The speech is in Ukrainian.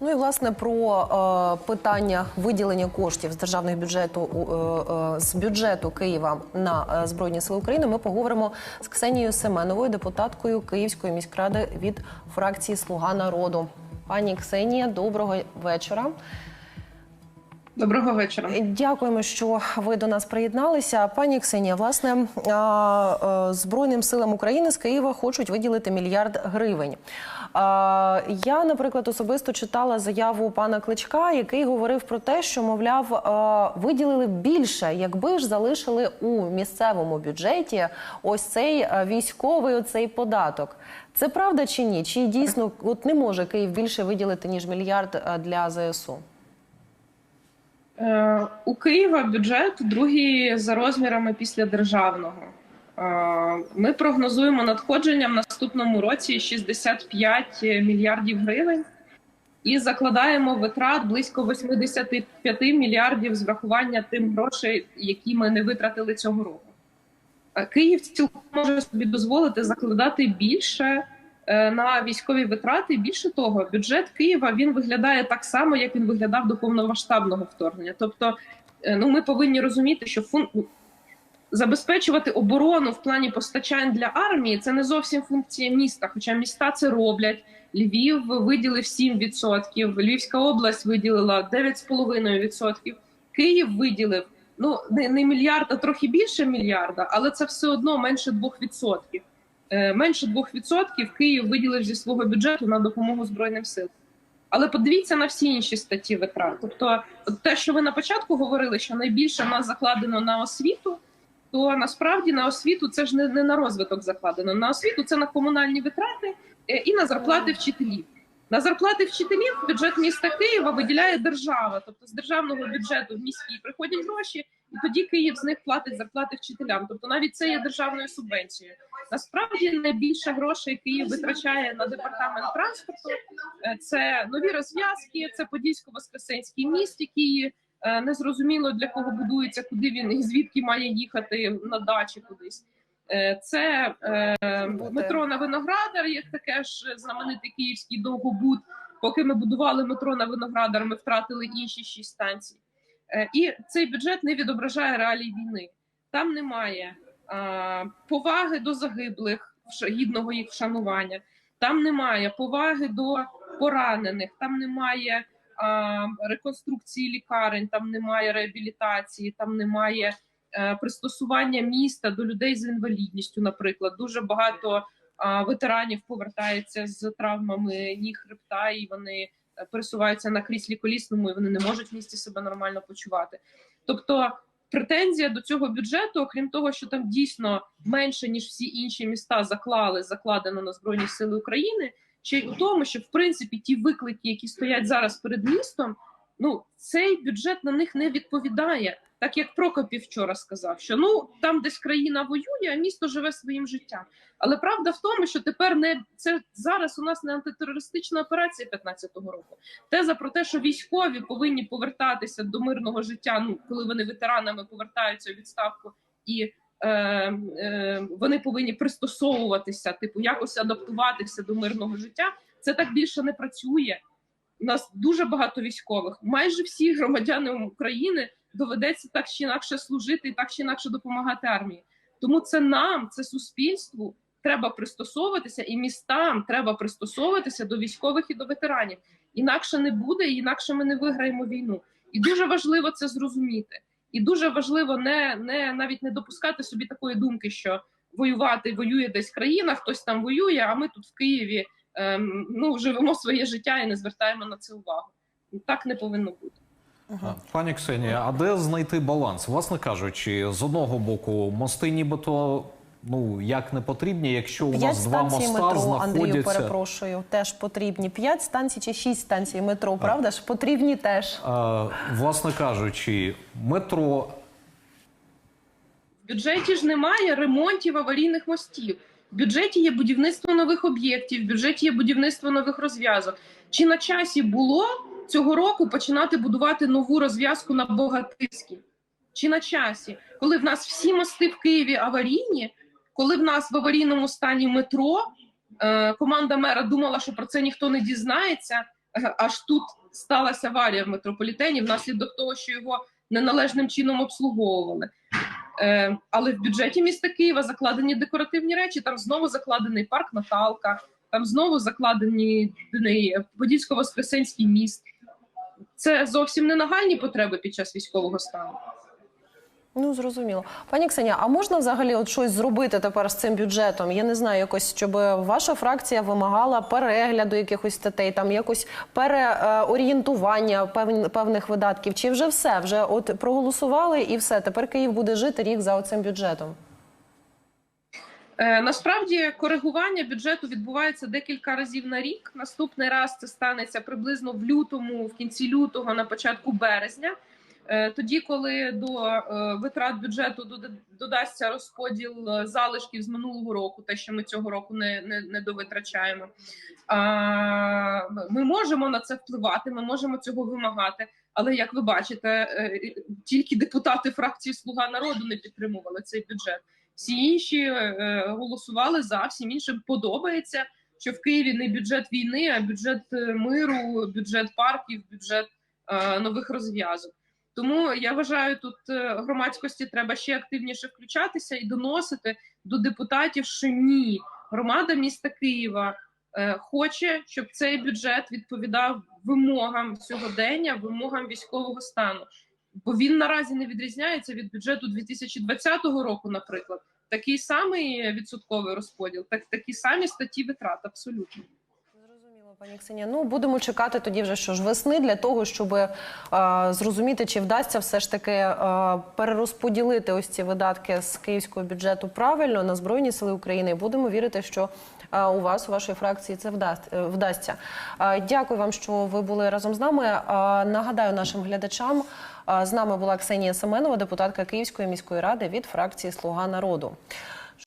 Ну і власне про е, питання виділення коштів з державного бюджету е, е, з бюджету Києва на е, збройні сили України. Ми поговоримо з Ксенією Семеновою, депутаткою Київської міськради від фракції Слуга народу. Пані Ксенія, доброго вечора. Доброго вечора. Дякуємо, що ви до нас приєдналися. Пані Ксенія, власне, е, Збройним силам України з Києва хочуть виділити мільярд гривень. Я, наприклад, особисто читала заяву пана Кличка, який говорив про те, що, мовляв, виділили більше, якби ж залишили у місцевому бюджеті ось цей е, військовий оцей податок. Це правда чи ні? Чи дійсно от не може Київ більше виділити ніж мільярд е, для ЗСУ? Е, У Києва бюджет другий за розмірами після державного. Е, Ми прогнозуємо надходження в наступному році 65 мільярдів гривень і закладаємо витрат близько 85 мільярдів з врахування тим грошей, які ми не витратили цього року. Е, Київ цілком може собі дозволити закладати більше на військові витрати. Більше того, бюджет Києва він виглядає так само, як він виглядав до повномасштабного вторгнення. Тобто, е, ну ми повинні розуміти, що фун... забезпечувати оборону в плані постачань для армії це не зовсім функція міста. Хоча міста це роблять. Львів виділив 7%, Львівська область виділила 9,5%, Київ виділив ну не, не мільярд, а трохи більше мільярда, але це все одно менше 2%. Е, менше 2% Київ виділив зі свого бюджету на допомогу Збройним силам. Але подивіться на всі інші статті витрат. Тобто, те, що ви на початку говорили, що найбільше в нас закладено на освіту, то насправді на освіту це ж не, не на розвиток закладено. На освіту це на комунальні витрати е, і на зарплати вчителів. На зарплати вчителів бюджет міста Києва виділяє держава, тобто з державного бюджету в міський приходять гроші, і тоді Київ з них платить зарплати вчителям. Тобто навіть це є державною субвенцією. Насправді найбільше грошей Київ витрачає на департамент транспорту. Е, Це нові розв'язки, це Подільсько-Воскресенський міст, який е, незрозуміло для кого будується, куди він і звідки має їхати на дачі кудись. Е, Це метро на Виноградар, як таке ж знаменитий київський довгобуд. Поки ми будували метро на Виноградар, ми втратили інші шість станцій. І цей бюджет не відображає реалій війни. Там немає поваги до загиблих, гідного їх вшанування. Там немає поваги до поранених, там немає а, реконструкції лікарень, там немає реабілітації, там немає е, пристосування міста до людей з інвалідністю. Наприклад, дуже багато а, ветеранів повертається з травмами ніг хребта, і вони е, пересуваються на кріслі колісному, і вони не можуть в місті себе нормально почувати. Тобто. Претензія до цього бюджету, окрім того, що там дійсно менше ніж всі інші міста заклали, закладено на збройні сили України, ще й у тому, що в принципі ті виклики, які стоять зараз перед містом, ну цей бюджет на них не відповідає. Так як Прокопів вчора сказав, що ну там десь країна воює, а місто живе своїм життям. Але правда в тому, що тепер не це зараз у нас не антитерористична операція 15-го року. Теза про те, що військові повинні повертатися до мирного життя. Ну коли вони ветеранами повертаються у відставку, і е, е, вони повинні пристосовуватися, типу якось адаптуватися до мирного життя. Це так більше не працює. Нас дуже багато військових. Майже всі громадяни України доведеться так чи інакше служити і так чи інакше допомагати армії. Тому це нам, це суспільству, треба пристосовуватися, і містам треба пристосовуватися до військових і до ветеранів. Інакше не буде, інакше ми не виграємо війну. І дуже важливо це зрозуміти. І дуже важливо не, не навіть не допускати собі такої думки, що воювати воює десь країна, хтось там воює, а ми тут в Києві ну живемо своє життя і не звертаємо на це увагу. Так не повинно бути. Ага. Пані Ксенія, а де знайти баланс? Власне кажучи, з одного боку, мости нібито ну як не потрібні, якщо у П'ять нас два моста метро, Андрію, перепрошую, теж потрібні. П'ять станцій чи шість станцій метро, правда ж? Потрібні теж. Е, власне кажучи, метро В бюджеті ж немає ремонтів аварійних мостів. В бюджеті є будівництво нових об'єктів, в бюджеті є будівництво нових розв'язок. Чи на часі було цього року починати будувати нову розв'язку на Богатирській? Чи на часі, коли в нас всі мости в Києві аварійні, коли в нас в аварійному стані метро, е, команда мера думала, що про це ніхто не дізнається. аж тут сталася аварія в метрополітені внаслідок того, що його неналежним чином обслуговували. Е, але в бюджеті міста Києва закладені декоративні речі. Там знову закладений парк Наталка, там знову закладені Подільсько-Воскресенський міст. Це зовсім не нагальні потреби під час військового стану. Ну зрозуміло, пані Ксенія. А можна взагалі от щось зробити тепер з цим бюджетом? Я не знаю, якось щоб ваша фракція вимагала перегляду якихось статей, там якось переорієнтування певних видатків. Чи вже все? Вже от проголосували і все. Тепер Київ буде жити рік за оцим бюджетом. Е, насправді коригування бюджету відбувається декілька разів на рік. Наступний раз це станеться приблизно в лютому, в кінці лютого, на початку березня. Е, Тоді, коли до е, витрат бюджету додасться розподіл е, залишків з минулого року, те, що ми цього року не, не, не довитрачаємо, ми можемо на це впливати, ми можемо цього вимагати. Але як ви бачите, тільки депутати фракції Слуга народу не підтримували цей бюджет. Всі інші голосували за, всім іншим подобається, що в Києві не бюджет війни, а бюджет миру, бюджет парків, бюджет нових розв'язок. Тому я вважаю, тут е, громадськості треба ще активніше включатися і доносити до депутатів, що ні, громада міста Києва е, хоче, щоб цей бюджет відповідав вимогам сьогодення, вимогам військового стану. Бо він наразі не відрізняється від бюджету 2020 року, наприклад. Такий самий відсотковий розподіл, так такі самі статті витрат, абсолютно. Пані Ксенія. Ну будемо чекати тоді вже що ж весни для того, щоб е, зрозуміти, чи вдасться все ж таки е, перерозподілити ось ці видатки з київського бюджету правильно на збройні сили України. Будемо вірити, що е, у вас, у вашої фракції, це вдасть- е, вдасться. Е, дякую вам, що ви були разом з нами. Е, нагадаю нашим глядачам. е, З нами була Ксенія Семенова, депутатка Київської міської ради від фракції Слуга народу.